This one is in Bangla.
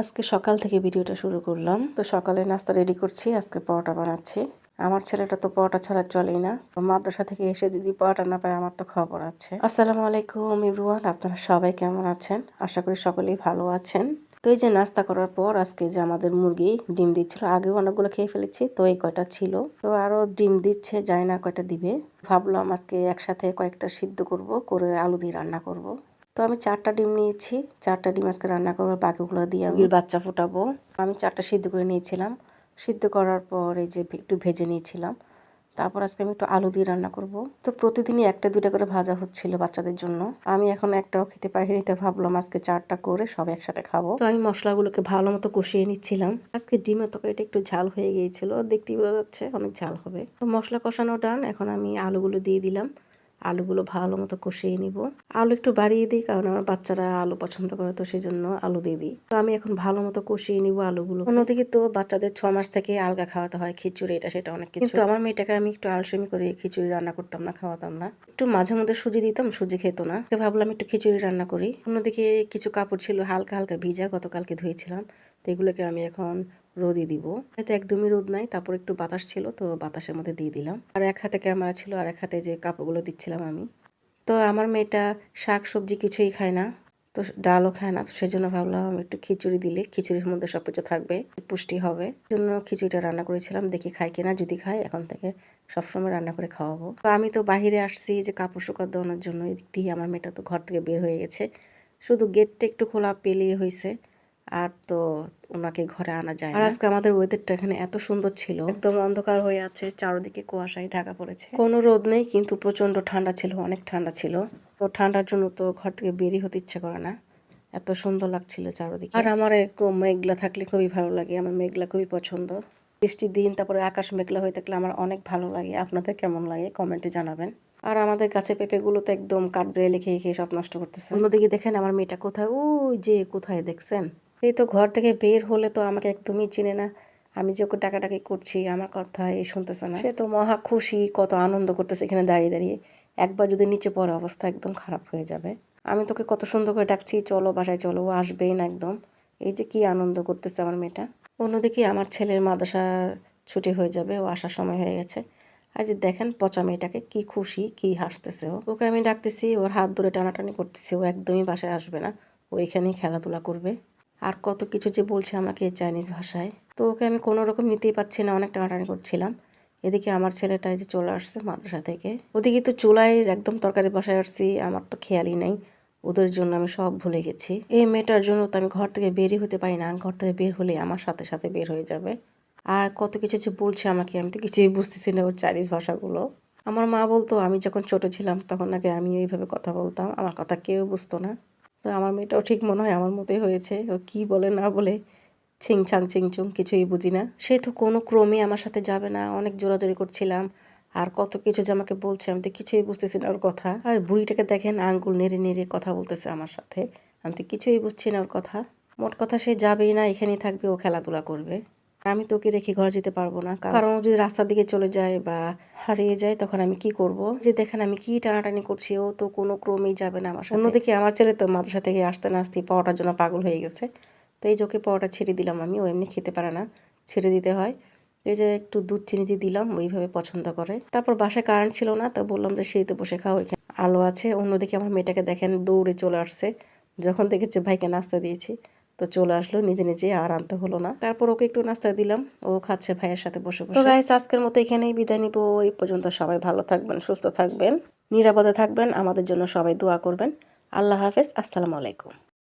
আজকে সকাল থেকে ভিডিওটা শুরু করলাম। তো সকালে নাস্তা রেডি করছি, আজকে পরোটা বানাচ্ছি। আমার ছেলেটা তো পরোটা ছাড়া চলেই না। মাদ্রাসা থেকে এসে যদি পরোটা না পায়, আমার তো খবর আছে। আসসালামু আলাইকুম ইব্রুয়ান আপনারা সবাই কেমন আছেন? আশা করি সকলেই ভালো আছেন। তো এই যে নাস্তা করার পর, আজকে যে আমাদের মুরগি ডিম দিচ্ছিল, আগেও অনেকগুলো খেয়ে ফেলেছি, তো এই কয়টা ছিল। তো আরও ডিম দিচ্ছে, জানি না কয়টা দিবে। ভাবলাম আজকে একসাথে কয়েকটা সিদ্ধ করব, করে আলু দিয়ে রান্না করব। তো আমি চারটা ডিম নিয়েছি। চারটা ডিম আজকে রান্না করব বাকিগুলো দিয়ে আমি বাচ্চা ফোটাবো। আমি চারটা সিদ্ধ করে নিয়েছিলাম। সিদ্ধ করার পর এই যে একটু ভেজে নিয়েছিলাম। তারপর আজকে আমি একটু আলু দিয়ে রান্না করব। তো প্রতিদিনই একটা দুইটা করে ভাজা হচ্ছিল বাচ্চাদের জন্য। আমি এখন একটাও খেতে পারিনি তো ভাবলাম আজকে চারটা করে সব একসাথে খাব। তো আমি মশলাগুলোকে ভালো মতো কষিয়ে নিচ্ছিলাম। আজকে ডিমের তরকারিটা একটু ঝাল হয়ে গিয়েছিল দেখতেই বোঝা যাচ্ছে অনেক ঝাল হবে। তো মশলা কষানো ডান এখন আমি আলুগুলো দিয়ে দিলাম। আলুগুলো ভালো মতো কষিয়ে নিব। আলু একটু বাড়িয়ে দিই, কারণ আমার বাচ্চারা আলু পছন্দ করে, তো সেই জন্য আলু দিয়ে দিই। তো আমি এখন ভালো মতো কষিয়ে নিব আলুগুলো। অন্যদিকে তো বাচ্চাদের ছ মাস থেকে আলগা খাওয়াতে হয়, খিচুড়ি, এটা সেটা অনেক কিছু। আমার মেয়েটাকে আমি একটু আলসেমি করে খিচুড়ি রান্না করতাম না, খাওয়াতাম না। একটু মাঝে মধ্যে সুজি দিতাম, সুজি খেত না। তো ভাবলাম একটু খিচুড়ি রান্না করি। অন্যদিকে কিছু কাপড় ছিল, হালকা হালকা ভিজা, গতকালকে ধুয়েছিলাম। তো এগুলোকে আমি এখন রোদই দিব। এতে একদমই রোদ নাই, তারপর একটু বাতাস ছিল, তো বাতাসের মধ্যে দিয়ে দিলাম। আর এক হাতে ক্যামেরা ছিল, আর এক হাতে যে কাপড়গুলো দিচ্ছিলাম আমি। তো আমার মেয়েটা শাক সবজি কিছুই খায় না, তো ডালও খায় না, তো সেই জন্য ভাবলাম একটু খিচুড়ি দিলে, খিচুড়ির মধ্যে সব কিছু থাকবে, পুষ্টি হবে। জন্য খিচুড়িটা রান্না করেছিলাম, দেখি খায় কিনা, যদি খায় এখন থেকে সবসময় রান্না করে খাওয়াবো। তো আমি তো বাহিরে আসছি যে কাপড় শুকা দেওয়ানোর জন্য দিয়ে আমার মেয়েটা তো ঘর থেকে বের হয়ে গেছে। শুধু গেটটা একটু খোলা পেলেই হয়েছে। আর তো ওনাকে ঘরে আনা যায় আর আজকে আমাদের ওয়েদারটা এখানে এত সুন্দর ছিল। একদম অন্ধকার হয়ে আছে চারদিকে কুয়াশায় ঢাকা পড়েছে। কোনো রোদ নেই কিন্তু প্রচণ্ড ঠান্ডা ছিল অনেক ঠান্ডা ছিল। তো ঠান্ডার জন্য তো ঘর থেকে বেরিয়ে হতে ইচ্ছে করে না। এত সুন্দর লাগছিল চারদিকে। আর আমার একটু মেঘলা থাকলে খুবই ভালো লাগে আমার মেঘলা খুবই পছন্দ। বৃষ্টির দিন তারপরে আকাশ মেঘলা হয়ে থাকলে আমার অনেক ভালো লাগে। আপনাদের কেমন লাগে? কমেন্টে জানাবেন। আর আমাদের গাছে পেঁপেগুলো তো একদম কাঠবেড়ে লিখে খেয়ে সব নষ্ট করতেছে। অন্যদিকে দেখেন আমার মেয়েটা কোথায়? ওই যে কোথায় দেখছেন? এই তো ঘর থেকে বের হলে তো আমাকে একদমই চিনে না। আমি যে ওকে ডাকাডাকি করছি, আমার কথা এই শুনতেছে না। সে তো মহা খুশি, কত আনন্দ করতেছে এখানে দাঁড়িয়ে দাঁড়িয়ে। একবার যদি নিচে পড়ে অবস্থা একদম খারাপ হয়ে যাবে। আমি তোকে কত সুন্দর করে ডাকছি, চলো বাসায়, চলো, ও আসবেই না একদম। এই যে কি আনন্দ করতেছে আমার মেয়েটা। অন্যদিকে আমার ছেলের মাদ্রাসা ছুটি হয়ে যাবে, ও আসার সময় হয়ে গেছে। আর যে দেখেন পচা মেয়েটাকে কি খুশি, কি হাসতেছে ও। ওকে আমি ডাকতেছি, ওর হাত ধরে টানাটানি করতেছি, ও একদমই বাসায় আসবে না। ও এখানেই খেলাধুলা করবে। আর কত কিছু যে বলছে আমাকে চাইনিজ ভাষায়। তো ওকে আমি কোনো রকম নিতেই পারছি না অনেক টানাটানি করছিলাম। এদিকে আমার ছেলেটা যে চলে আসছে মাদ্রাসা থেকে। ওদিকে তো চুলায় একদম তরকারি বসায় আসছি, আমার তো খেয়ালই নেই। ওদের জন্য আমি সব ভুলে গেছি। এই মেয়েটার জন্য তো আমি ঘর থেকে বেরই হতে পারি না, ঘর থেকে বের হলে আমার সাথে সাথে বের হয়ে যাবে। আর কত কিছু যে বলছে আমাকে, আমি তো কিছুই বুঝতেছি না ওর চাইনিজ ভাষাগুলো। আমার মা বলতো, আমি যখন ছোট ছিলাম, তখন আগে আমি এইভাবে কথা বলতাম। আমার কথা কেউ বুঝতো না। তো আমার মেয়েটাও ঠিক মনে হয় আমার মতোই হয়েছে। ও কি বলে না বলে ছিং ছাং চিং চুং কিছুই বুঝি না। সে তো কোনো ক্রমে আমার সাথে যাবে না। অনেক জোরাজোরি করছিলাম। আর কত কিছু যে আমাকে বলছে আমি তো কিছুই বুঝতেছি না ওর কথা। আর বুড়িটাকে দেখেন আঙ্গুল নেড়ে নেড়ে কথা বলতেছে আমার সাথে। আমি তো কিছুই বুঝছি না ওর কথা। মোট কথা সে যাবেই না, এখানেই থাকবে, ও খেলাধুলা করবে। আমি তোকে রেখে ঘর যেতে পারব না। কারণ যদি রাস্তার দিকে চলে যায় বা হারিয়ে যায় তখন আমি কি করব? যে দেখেন আমি কি টানাটানি করছি ও তো কোনো ক্রমেই যাবে না আমার অন্যদিকে আমার ছেলে তো মাদ্রাসা থেকে আসতে না আসতে পাওয়াটার জন্য পাগল হয়ে গেছে। তো এই চোখে পাওয়াটা ছেড়ে দিলাম আমি ও এমনি খেতে পারে না ছেড়ে দিতে হয়। এই যে একটু দুধ চিনি দিয়ে দিলাম ওইভাবে পছন্দ করে। তারপর বাসায় কারেন্ট ছিল না তো বললাম যে সিঁড়িতে বসে খাও এখানে আলো আছে। অন্যদিকে আমার মেয়েটাকে দেখেন দৌড়ে চলে আসছে যখন দেখেছে ভাইকে নাস্তা দিয়েছি। তো চলে আসলো নিজে নিজে আর আনতে হলো না। তারপর ওকে একটু নাস্তা দিলাম ও খাচ্ছে ভাইয়ের সাথে বসে বসে। তো গাইস আজকের মতো এখানেই বিদায় নিব। এই পর্যন্ত সবাই ভালো থাকবেন সুস্থ থাকবেন নিরাপদে থাকবেন। আমাদের জন্য সবাই দোয়া করবেন। আল্লাহ হাফেজ আসসালামু আলাইকুম।